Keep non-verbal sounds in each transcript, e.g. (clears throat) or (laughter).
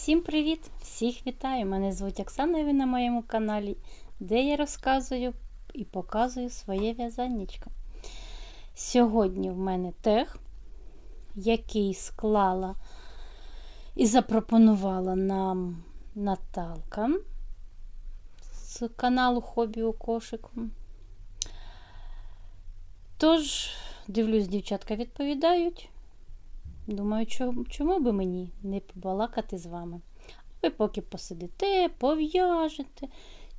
Всім привіт! Всіх вітаю! Мене звуть Оксана і ви на моєму каналі, де я розказую і показую своє в'язаннячко. Сьогодні в мене тех, який склала і запропонувала нам Наталка з каналу Хобі у кошику. Тож, дивлюсь, дівчатка відповідають. Думаю, чому, би мені не побалакати з вами? Ви поки посидите, пов'яжете,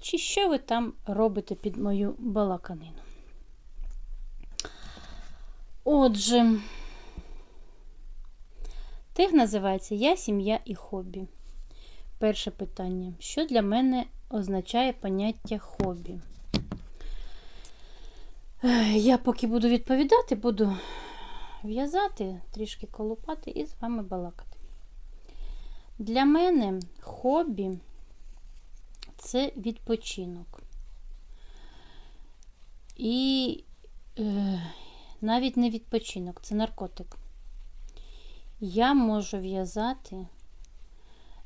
чи що ви там робите під мою балаканину. Отже, тег називається Я, сім'я і хобі. Перше питання. Що для мене означає поняття хобі? Я поки буду відповідати, буду в'язати, трішки колупати і з вами балакати. Для мене хобі це відпочинок. І е, навіть не відпочинок, це наркотик. Я можу в'язати,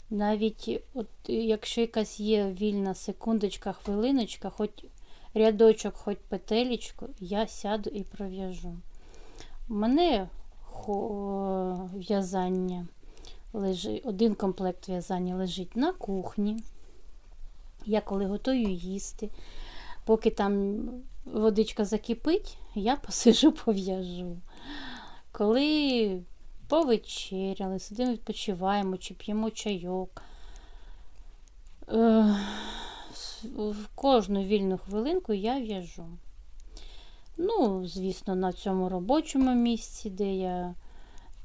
навіть от, якщо якась є вільна секундочка, хвилиночка, хоч рядочок, хоч петелечку, я сяду і пров'яжу. Мене в'язання лежить, один комплект в'язання лежить на кухні. Я коли готую їсти, поки там водичка закипить, я посижу (laughs) пов'яжу. Коли повечеряли, сидимо, відпочиваємо чи п'ємо чайок. Е, В кожну вільну хвилинку я в'яжу. Ну, звісно, на цьому робочому місці, де я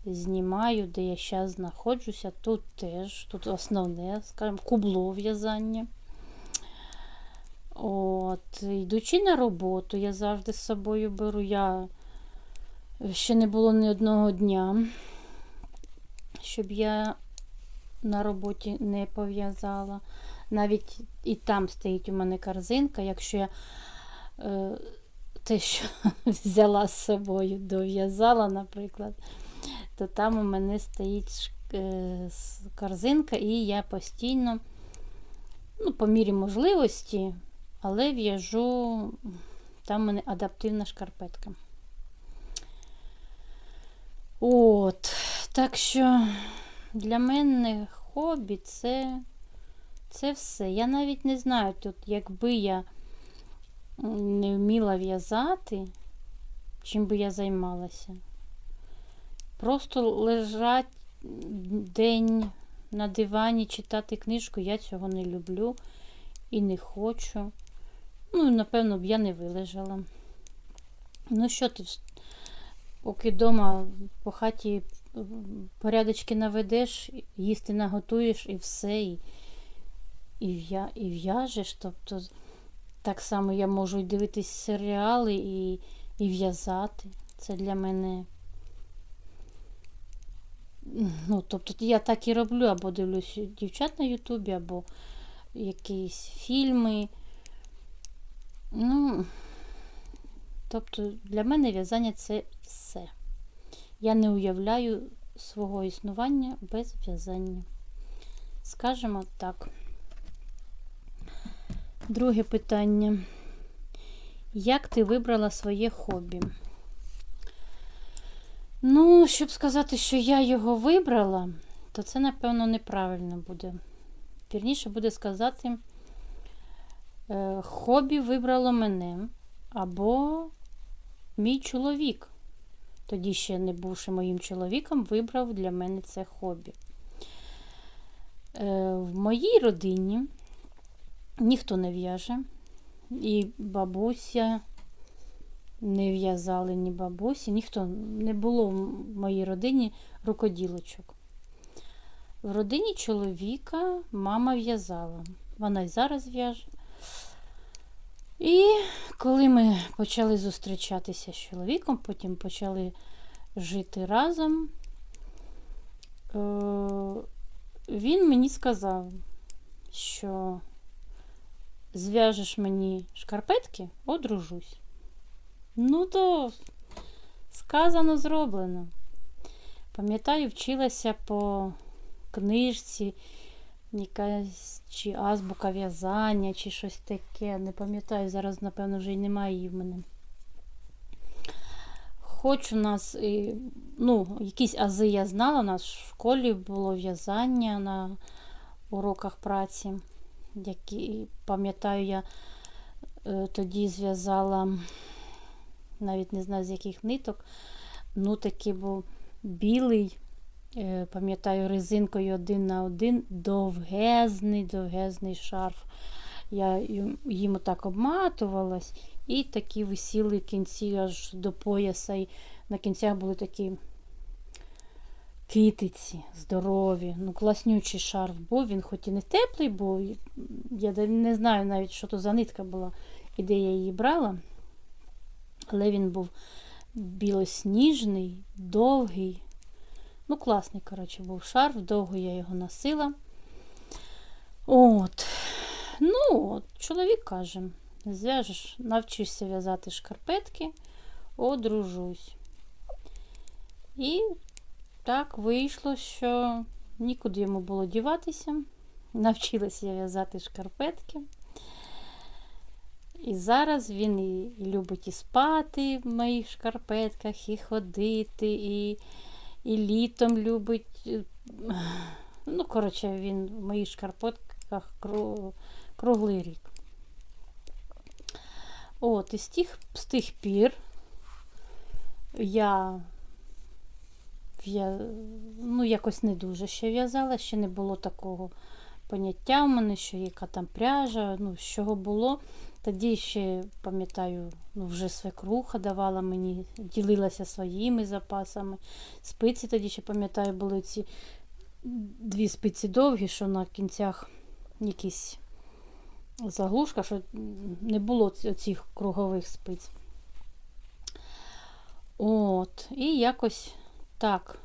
знімаю, де я зараз знаходжуся, тут теж, тут основне, скажімо, кубло в'язання. От, йдучи на роботу, я завжди з собою беру. Я ще не було ні одного дня, щоб я на роботі не пов'язала. Навіть і там стоїть у мене корзинка, якщо я е, те, що (laughs) взяла з собою, дов'язала, наприклад, то там у мене стоїть е, корзинка, і я постійно, ну, по мірі можливості, але в'яжу, там у мене адаптивна шкарпетка. От, так що для мене хобі це, це все. Я навіть не знаю, тут, якби я не вміла в'язати, чим би я займалася. Просто лежать день на дивані, читати книжку, я цього не люблю і не хочу. Ну, напевно, б я не вилежала. Ну, що ти, поки вдома по хаті порядочки наведеш, їсти наготуєш і все, і, і в'яжеш. Тобто, так само я можу і дивитись серіали і, і в'язати. Це для мене. Ну, тобто я так і роблю, або дивлюсь дівчат на Ютубі, або якісь фільми. Ну, тобто для мене в'язання це все. Я не уявляю свого існування без в'язання. Скажемо так. Друге питання. Як ти вибрала своє хобі? Ну, щоб сказати, що я його вибрала, то це, напевно, неправильно буде. Вірніше буде сказати, е, хобі вибрало мене або мій чоловік, тоді ще не бувши моїм чоловіком, вибрав для мене це хобі. Е, В моїй родині ніхто не в'яже, і бабуся не в'язали ні бабусі, ніхто не було в моїй родині рукоділочок. В родині чоловіка мама в'язала. Вона й зараз в'яже. І коли ми почали зустрічатися з чоловіком, потім почали жити разом, е, він мені сказав, що зв'яжеш мені шкарпетки, одружусь. Ну, то сказано, зроблено. Пам'ятаю, вчилася по книжці, якась чи азбука в'язання, чи щось таке. Не пам'ятаю, зараз, напевно, вже й немає її в мене. Хоч у нас, ну, якісь ази я знала, у нас в школі було в'язання на уроках праці, які, пам'ятаю, я е, тоді зв'язала, навіть не знаю з яких ниток, ну такий був білий, е, пам'ятаю, резинкою один на один, довгезний, довгезний шарф. Я їм- отак обматувалась, і такі висіли кінці аж до пояса. І на кінцях були такі китиці здорові. Ну, класнючий шарф був. Він хоч і не теплий був. Я не знаю навіть, що то за нитка була і де я її брала. Але він був білосніжний, довгий. Ну, класний, коротше, був шарф, довго я його носила. От. Ну, от, чоловік каже, зв'яжеш, навчишся в'язати шкарпетки, одружусь. І так вийшло, що нікуди йому було діватися. Навчилася я в'язати шкарпетки. І зараз він і, любить і спати в моїх шкарпетках, і ходити, і, і літом любить. Ну, коротше, він в моїх шкарпетках круглий рік. От, і з тих, з тих пір я ну, якось не дуже ще в'язала, ще не було такого поняття в мене, що яка там пряжа, ну, з чого було. Тоді ще, пам'ятаю, ну, вже свекруха давала мені, ділилася своїми запасами. Спиці тоді ще, пам'ятаю, були ці дві спиці довгі, що на кінцях якісь заглушка, що не було цих кругових спиць. От, і якось так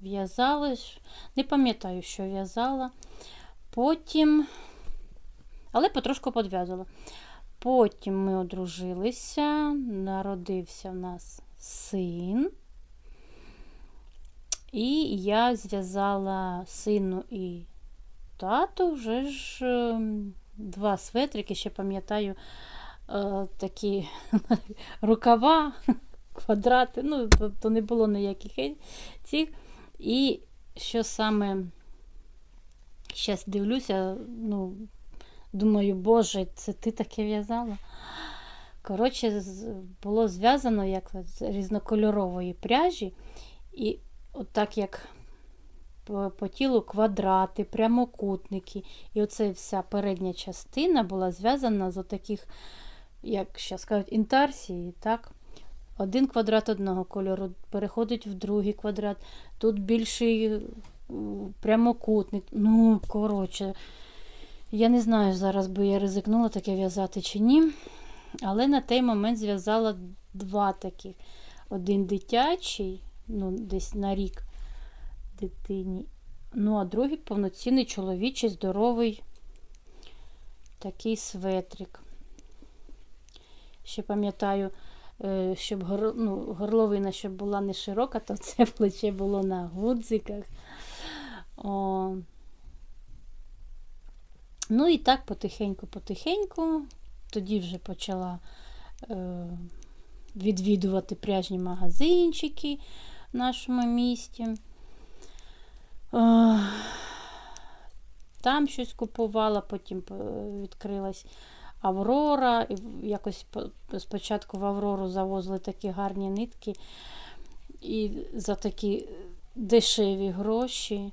в'язалась. Не пам'ятаю, що в'язала. Потім, але потрошку подв'язала. Потім ми одружилися, народився в нас син. І я зв'язала сину і тату вже ж ем, два светрики, ще пам'ятаю, е, такі (laughs) рукава, квадрати, ну, тобто не було ніяких цих. І що саме зараз дивлюся, ну, думаю, Боже, це ти таке в'язала? Коротше, було зв'язано як з різнокольорової пряжі, і отак як по, по тілу квадрати, прямокутники. І оце вся передня частина була зв'язана з отаких, як зараз кажуть, інтарсії, так? Один квадрат одного кольору переходить в другий квадрат. Тут більший прямокутник. Ну, коротше, я не знаю, зараз би я ризикнула таке в'язати чи ні. Але на той момент зв'язала два таких. Один дитячий, ну, десь на рік дитині. Ну, а другий повноцінний чоловічий, здоровий такий светрик. Ще пам'ятаю, е, щоб гор, ну, горловина щоб була не широка, то це плече було на гудзиках. О. Ну і так потихеньку-потихеньку. Тоді вже почала е, відвідувати пряжні магазинчики в нашому місті. Е, Там щось купувала, потім е, відкрилась Аврора. І якось спочатку в Аврору завозили такі гарні нитки. І за такі дешеві гроші.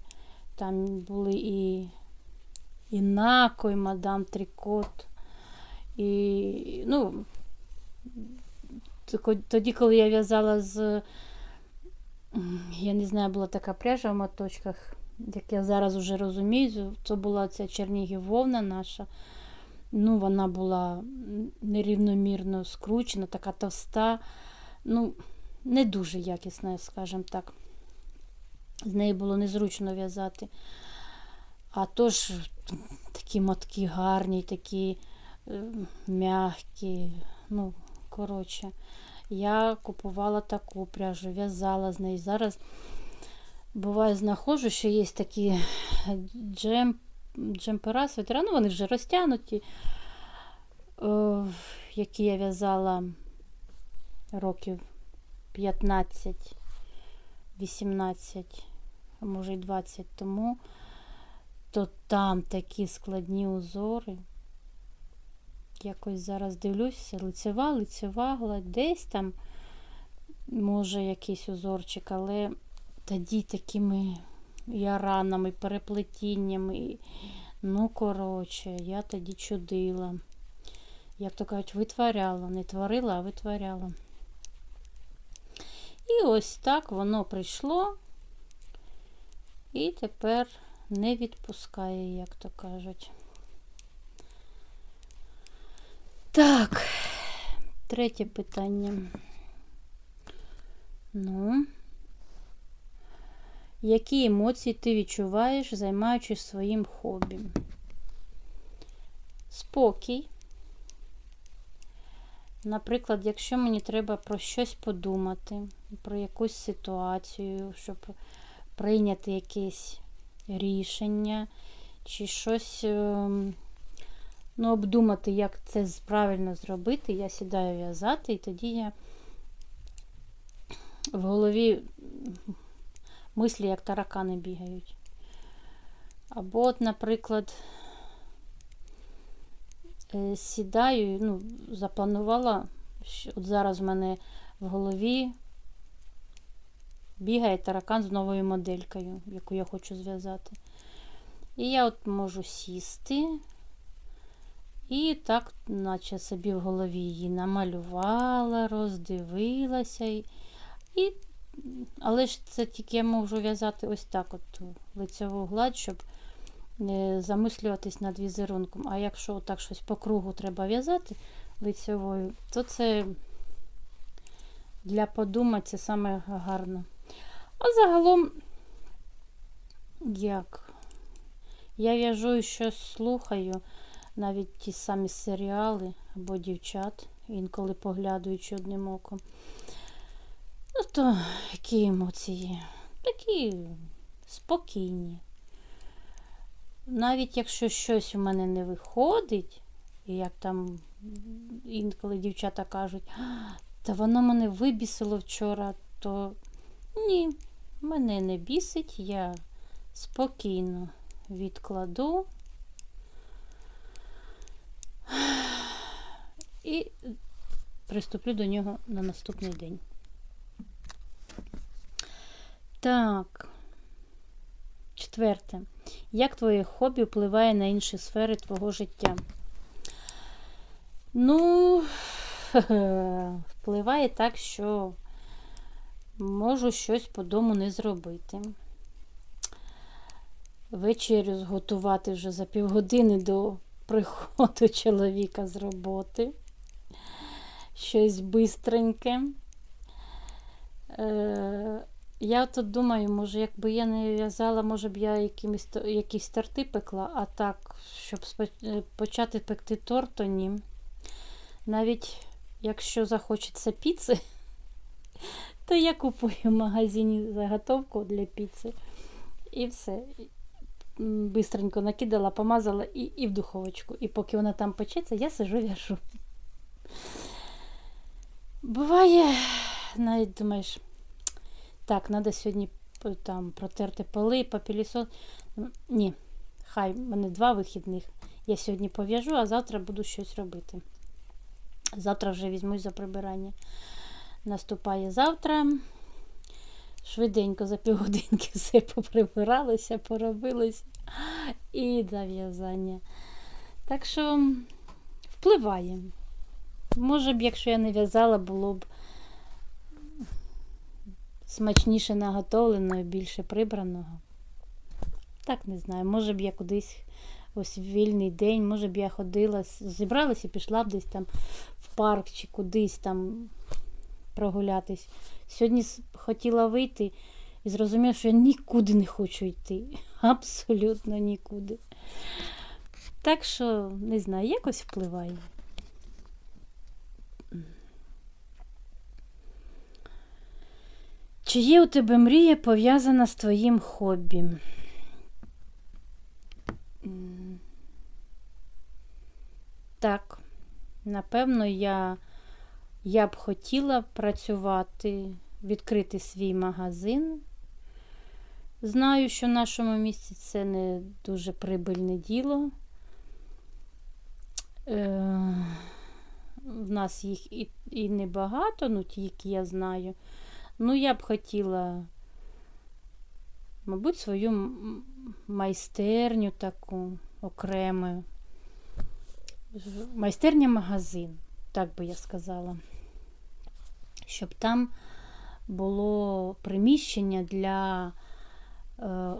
Там були і, і Нако, і Мадам Трикот. І, ну, тоді, коли я в'язала з, я не знаю, була така пряжа в моточках, як я зараз вже розумію, це була ця Чернігів наша. Ну, вона була нерівномірно скручена, така товста, ну, не дуже якісна, скажімо так. З неї було незручно в'язати. А то ж такі мотки гарні, такі е, м'які. Ну, коротше, я купувала таку пряжу, в'язала з неї. Зараз буває, знаходжу, що є такі джем, джемпера, свитера, ну вони вже розтягнуті, е, які я в'язала років 15, 18, а може й 20 тому, то там такі складні узори. Якось зараз дивлюся, лицева, лицева гладь, десь там може якийсь узорчик, але тоді такими яранами, переплетіннями. Ну, коротше, я тоді чудила. Як то кажуть, витворяла. Не творила, а витворяла. І ось так воно прийшло. І тепер не відпускає, як то кажуть. Так, третє питання. Ну, які емоції ти відчуваєш, займаючись своїм хобі? Спокій. Наприклад, якщо мені треба про щось подумати, про якусь ситуацію, щоб прийняти якесь рішення, чи щось ем, ну, обдумати, як це правильно зробити, я сідаю в'язати, і тоді я в голові мислі, як таракани бігають. Або, от, наприклад, е, сідаю, ну, запланувала, от зараз в мене в голові бігає таракан з новою моделькою, яку я хочу зв'язати. І я от можу сісти, і так, наче собі в голові її намалювала, роздивилася. І, Але ж це тільки я можу в'язати ось так от лицеву гладь, щоб не замислюватись над візерунком. А якщо так щось по кругу треба в'язати лицевою, то це для подумати це саме гарно. А загалом, як? Я в'яжу і щось слухаю навіть ті самі серіали або дівчат, інколи поглядаючи одним оком. Ну, то які емоції? Такі спокійні. Навіть якщо щось у мене не виходить, і як там інколи дівчата кажуть, та воно мене вибісило вчора, то ні, мене не бісить, я спокійно відкладу і приступлю до нього на наступний день. Так, четверте. Як твоє хобі впливає на інші сфери твого життя? Ну, (laughs) впливає так, що можу щось по дому не зробити. Вечерю зготувати вже за півгодини до приходу (laughs) чоловіка з роботи. Щось бистреньке. Я тут думаю, може, якби я не в'язала, може б я якимись, якісь торти пекла, а так, щоб е, почати пекти торт, то ні. Навіть якщо захочеться піци, (laughs) то я купую в магазині заготовку для піци. І все бистренько накидала, помазала і і в духовочку. І поки вона там печеться, я сижу в'яжу. Буває, навіть думаєш, так, треба сьогодні там протерти поли, папілісон. Ні, хай в мене два вихідних. Я сьогодні пов'яжу, а завтра буду щось робити. Завтра вже візьмусь за прибирання. Наступає завтра. Швиденько за півгодинки (laughs) все поприбиралося, поробилося і зав'язання. Так що впливає. Може б, якщо я не в'язала, було б смачніше наготовлено і більше прибраного. Так не знаю. Може б я кудись ось вільний день, може б я ходила, зібралася і пішла б десь там в парк чи кудись там прогулятись. Сьогодні хотіла вийти і зрозуміла, що я нікуди не хочу йти. (laughs) Абсолютно нікуди. Так що, не знаю, якось впливає. Чи є у тебе мрія пов'язана з твоїм хобі? Так, напевно, я, я б хотіла працювати, відкрити свій магазин. Знаю, що в нашому місті це не дуже прибильне діло. Е, в нас їх і, і небагато, ну ті, які я знаю. Ну, я б хотіла, мабуть, свою майстерню таку окрему. Майстерня-магазин, так би я сказала. Щоб там було приміщення для, е,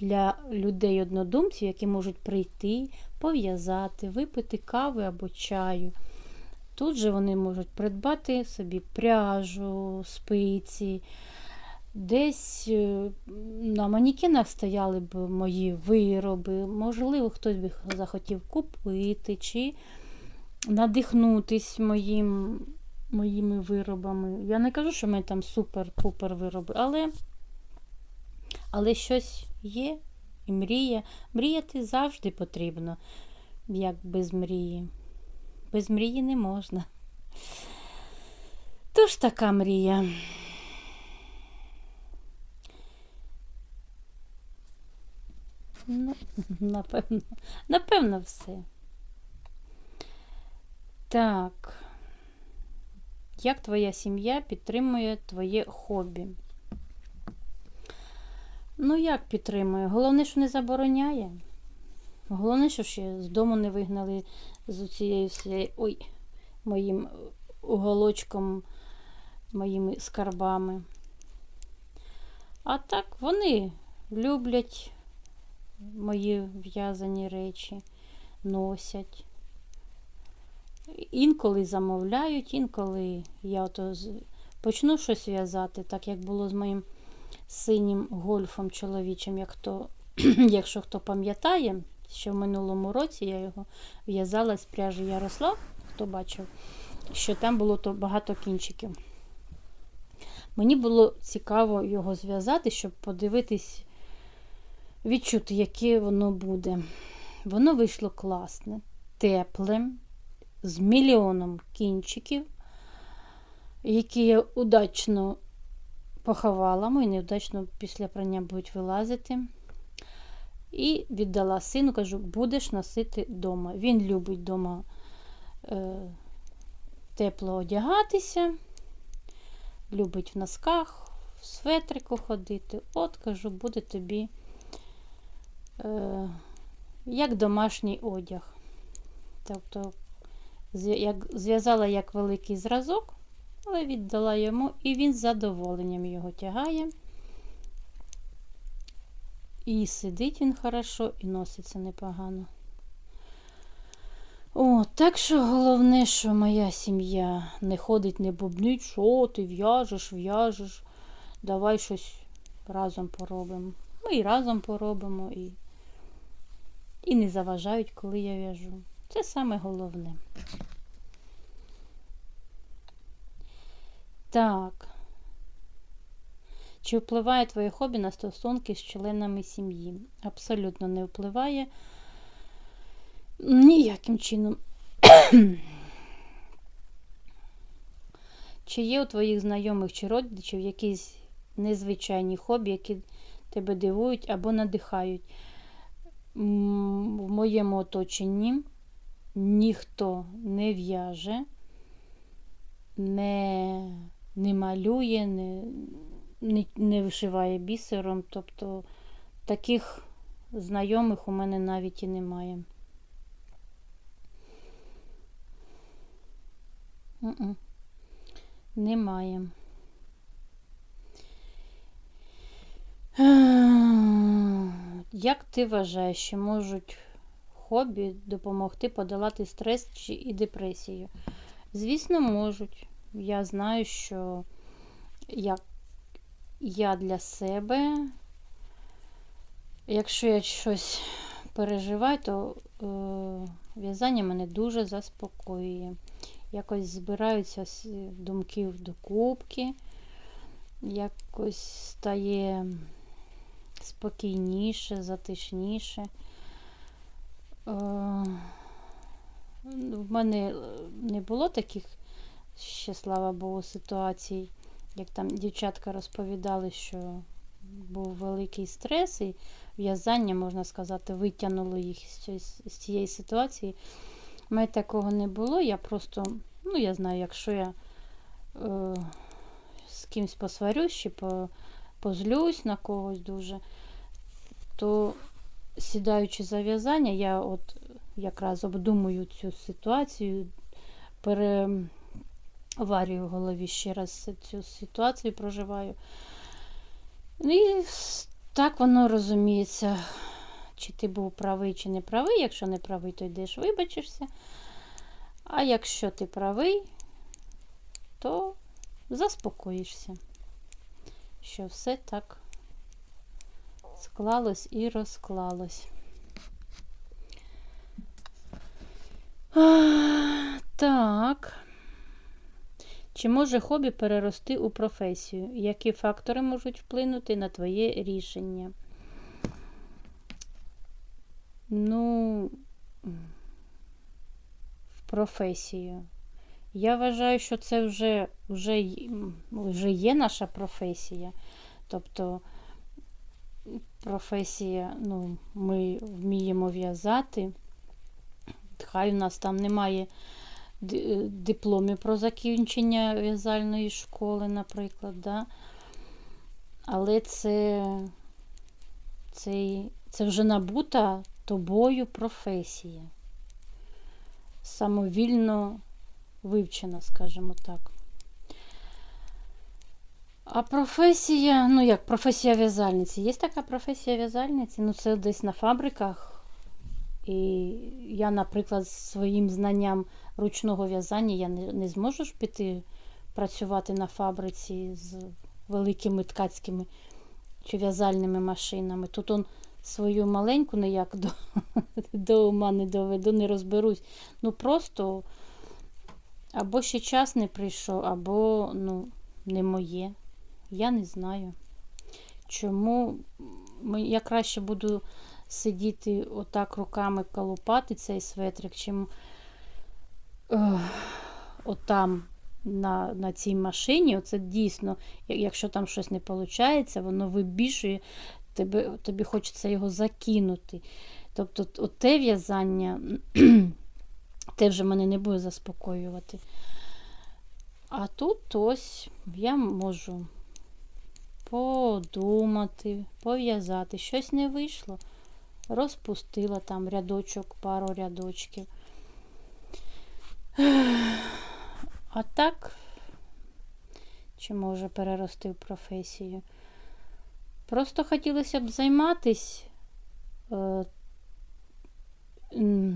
для людей-однодумців, які можуть прийти, пов'язати, випити кави або чаю. Тут же вони можуть придбати собі пряжу, спиці. Десь е, на манікенах стояли б мої вироби. Можливо, хтось би захотів купити чи надихнутись моїм, моїми виробами. Я не кажу, що в мене там супер-пупер вироби, але, але щось є і мрія. Мріяти завжди потрібно, як без мрії. Без мрії не можна. Тож така мрія. Ну, напевно, напевно, все. Так. Як твоя сім'я підтримує твоє хобі? Ну, як підтримує? Головне, що не забороняє. Головне, що ще з дому не вигнали з цією всією, ой, моїм уголочком, моїми скарбами. А так вони люблять мої в'язані речі, носять. Інколи замовляють, інколи я ото почну щось в'язати, так як було з моїм синім гольфом чоловічим, як хто, (clears throat) якщо хто пам'ятає, що в минулому році я його в'язала з пряжі Ярослав, хто бачив, що там було то багато кінчиків. Мені було цікаво його зв'язати, щоб подивитись, відчути, яке воно буде. Воно вийшло класне, тепле, з мільйоном кінчиків, які я удачно поховала, мої невдачно після прання будуть вилазити. І віддала сину, кажу, будеш носити вдома. Він любить вдома е, тепло одягатися, любить в носках, в светрику ходити. От, кажу, буде тобі е, як домашній одяг. Тобто, зв'язала як великий зразок, але віддала йому, і він з задоволенням його тягає. І сидить він хорошо, і носиться непогано. О, так що головне, що моя сім'я не ходить, не бубнить, що ти в'яжеш, в'яжеш. Давай щось разом поробимо. Ми і разом поробимо, і, і не заважають, коли я в'яжу. Це саме головне. Так. Чи впливає твоє хобі на стосунки з членами сім'ї? Абсолютно не впливає. Ніяким чином. Чи є у твоїх знайомих чи родичів якісь незвичайні хобі, які тебе дивують або надихають? В моєму оточенні ніхто не в'яже, не, не малює, не, не, не вишиває бісером. Тобто таких знайомих у мене навіть і немає. М-м. Немає. Е, Як ти вважаєш, що можуть хобі допомогти подолати стрес чи і депресію? Звісно, можуть. Я знаю, що як я для себе, якщо я щось переживаю, то е, в'язання мене дуже заспокоює. якось збираються думки до кубки, якось стає спокійніше, затишніше. Е, В мене не було таких ще, слава Богу, ситуацій, як там дівчатка розповідали, що був великий стрес, і в'язання, можна сказати, витягнуло їх з цієї, ситуації. У мене такого не було. Я просто, ну, я знаю, якщо я е, з кимось посварюсь чи по, позлюсь на когось дуже, то сідаючи за в'язання, я от якраз обдумую цю ситуацію, переварюю в голові ще раз цю ситуацію, проживаю. Ну, І так воно розуміється, чи ти був правий, чи не правий. Якщо не правий, то йдеш, вибачишся. А якщо ти правий, то заспокоїшся, що все так склалось і розклалось. Так. Чи може хобі перерости у професію? Які фактори можуть вплинути на твоє рішення? Ну, в професію. Я вважаю, що це вже, вже, вже є наша професія. Тобто професія, ну, ми вміємо в'язати. Хай у нас там немає е, про закінчення в'язальної школи, наприклад. Да? Але це, це, це вже набута тобою професія. Самовільно вивчена, скажімо так. А професія, ну як професія в'язальниці. Є така професія в'язальниці? Ну, це десь на фабриках. І я, наприклад, своїм знанням ручного в'язання я не, не зможу ж піти працювати на фабриці з великими ткацькими чи в'язальними машинами. Тут он свою маленьку ніяк до, (laughs) до ума не доведу, не розберусь. Ну просто або ще час не прийшов, або ну, не моє. Я не знаю. Чому я краще буду сидіти отак руками колупати цей светрик, чим отам на, на цій машині. Оце дійсно, якщо там щось не виходить, воно вибішує, тебе, тобі хочеться його закинути. Тобто, т- оте в'язання, (clears throat) те вже мене не буде заспокоювати. А тут ось я можу подумати, пов'язати. Щось не вийшло. Розпустила там рядочок, пару рядочків. (sighs) А так, чи може перерости в професію? Просто хотілося б займатись. Е, е,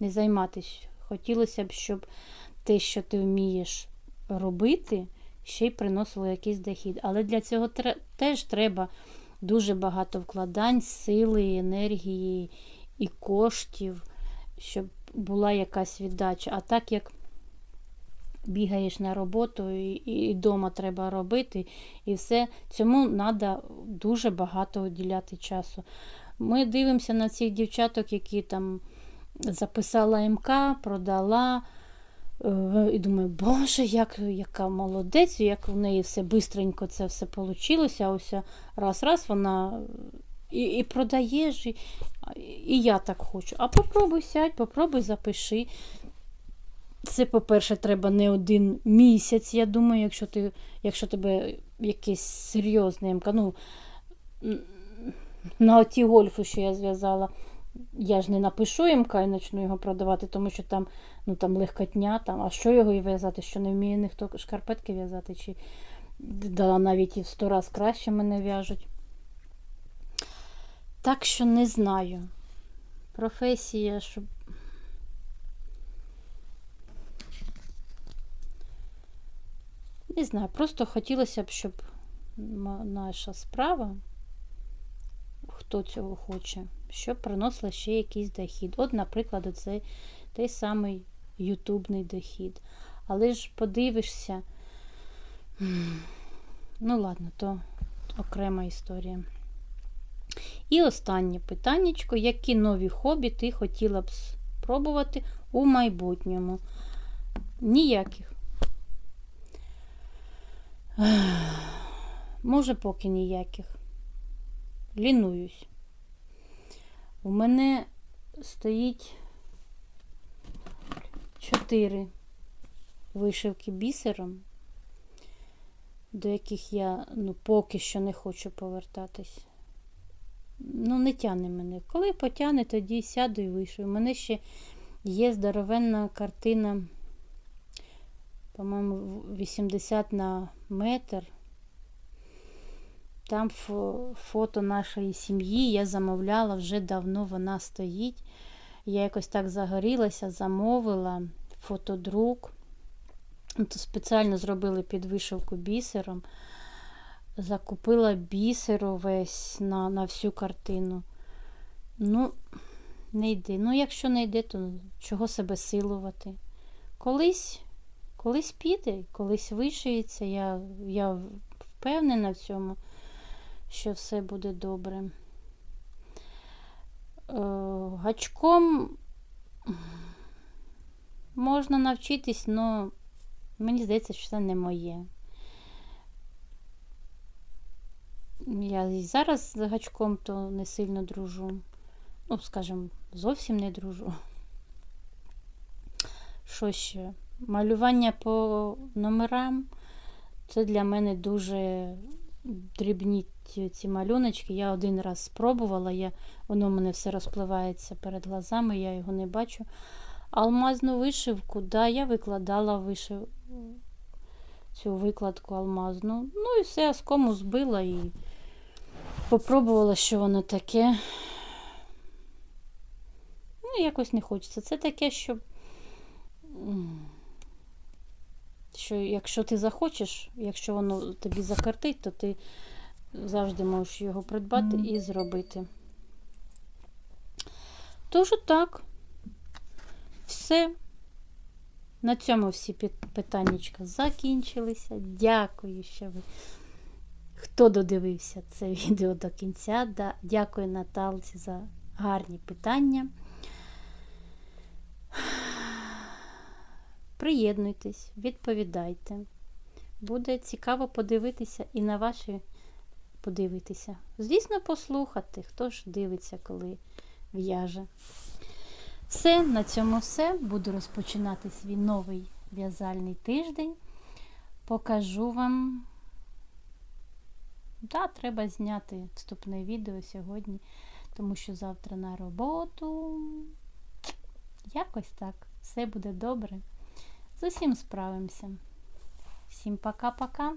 не займатись. Хотілося б, щоб те, що ти вмієш робити, ще й приносило якийсь дохід. Але для цього теж треба дуже багато вкладань, сили, енергії і коштів, щоб була якась віддача. А так як бігаєш на роботу і, і вдома треба робити, і все, цьому треба дуже багато уділяти часу. Ми дивимося на цих дівчаток, які там записала МК, продала. Е, І думаю, боже, як, яка молодець, як в неї все бистренько це все вийшло. Ось раз-раз вона і, і продає ж, і, і я так хочу. А попробуй сядь, попробуй запиши. Це, по-перше, треба не один місяць, я думаю, якщо ти, якщо тебе якесь серйозне МК. Ну, на оті гольфи, що я зв'язала, я ж не напишу МК і почну його продавати, тому що там, ну, там легкотня, там, а що його і в'язати, що не вміє ніхто шкарпетки в'язати, чи да, навіть і в сто раз краще мене в'яжуть. Так що не знаю. Професія, щоб. Не знаю, просто хотілося б, щоб наша справа, хто цього хоче, щоб приносила ще якийсь дохід. От, наприклад, оце той самий ютубний дохід. Але ж подивишся. Ну, ладно, то окрема історія. І останнє питаннячко. Які нові хобі ти хотіла б спробувати у майбутньому? Ніяких. (sighs) Може, поки ніяких. Лінуюсь. У мене стоїть чотири вишивки бісером, до яких я ну, поки що не хочу повертатись. Ну, не тягне мене. Коли потягне, тоді сяду і вишив. У мене ще є здоровенна картина, по-моєму, 80 на метр. Там фото нашої сім'ї я замовляла вже давно, вона стоїть. Я якось так загорілася, замовила фотодрук. Спеціально зробили під вишивку бісером. Закупила бісеру весь на, на всю картину. Ну, не йде. Ну, якщо не йде, то чого себе силувати? Колись, колись піде, колись вишиється. Я, я впевнена в цьому, що все буде добре. Е, гачком можна навчитись, але мені здається, що це не моє. Я і зараз з гачком то не сильно дружу. Ну, скажімо, зовсім не дружу. Що ще? Малювання по номерам це для мене дуже дрібні ці, малюночки. Я один раз спробувала, я, воно в мене все розпливається перед глазами, я його не бачу. Алмазну вишивку, да, я викладала вишив... цю викладку алмазну. Ну і все, оскому збила і попробувала, що воно таке. Ну, якось не хочеться. Це таке, що, що якщо ти захочеш, якщо воно тобі закартить, то ти завжди можеш його придбати і зробити. Тож так. Все. На цьому всі питаннячка закінчилися. Дякую, що ви. Хто додивився це відео до кінця. Да. Дякую Наталці за гарні питання. Приєднуйтесь, відповідайте. Буде цікаво подивитися і на ваші подивитися. Звісно, послухати, хто ж дивиться, коли в'яже. Все, на цьому все. Буду розпочинати свій новий в'язальний тиждень. Покажу вам. Да, треба зняти вступне відео сьогодні, тому що завтра на роботу. Якось так. Все буде добре. З усім справимося. Всім пока-пока.